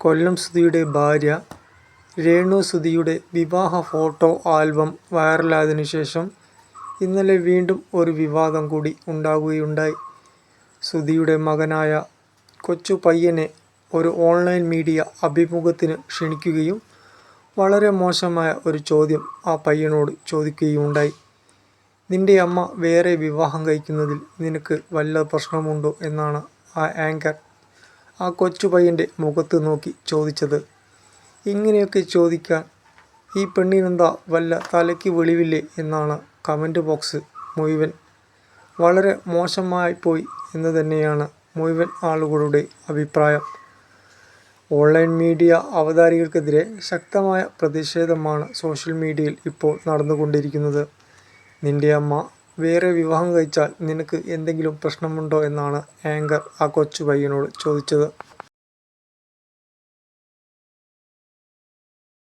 കൊല്ലം സുധിയുടെ ഭാര്യ രേണു സുധിയുടെ വിവാഹ ഫോട്ടോ ആൽബം വൈറലായതിനു ശേഷം ഇന്നലെ വീണ്ടും ഒരു വിവാദം കൂടി ഉണ്ടാകുകയുണ്ടായി സുധിയുടെ മകനായ കൊച്ചു പയ്യനെ ഒരു ഓൺലൈൻ മീഡിയ അഭിമുഖത്തിന് ക്ഷണിക്കുകയും വളരെ മോശമായ ഒരു ചോദ്യം ആ പയ്യനോട് ചോദിക്കുകയുണ്ടായി. നിന്റെ അമ്മ വേറെ വിവാഹം കഴിക്കുന്നതിൽ നിനക്ക് വല്ല പ്രശ്നമുണ്ടോ? എന്നാണ് ആ ആങ്കർ ആ കൊച്ചു പയ്യന്റെ മുഖത്ത് നോക്കി ചോദിച്ചത്. ഇങ്ങനെയൊക്കെ ചോദിക്കാൻ ഈ പെണ്ണിനെന്താ വല്ല തലയ്ക്ക് വെളിവില്ലേ? എന്നാണ് കമന്റ് ബോക്സ് മുഴുവൻ. വളരെ മോശമായി പോയി എന്ന് തന്നെയാണ് മുഴുവൻ ആളുകളുടെ അഭിപ്രായം. ഓൺലൈൻ മീഡിയ അവതാരികൾക്കെതിരെ ശക്തമായ പ്രതിഷേധമാണ് സോഷ്യൽ മീഡിയയിൽ ഇപ്പോൾ നടന്നുകൊണ്ടിരിക്കുന്നത്. നിന്റെ അമ്മ വേറെ വിവാഹം കഴിച്ചാൽ നിനക്ക് എന്തെങ്കിലും പ്രശ്നമുണ്ടോ എന്നാണ് ആങ്കർ ആ കൊച്ചു പയ്യനോട് ചോദിച്ചത്.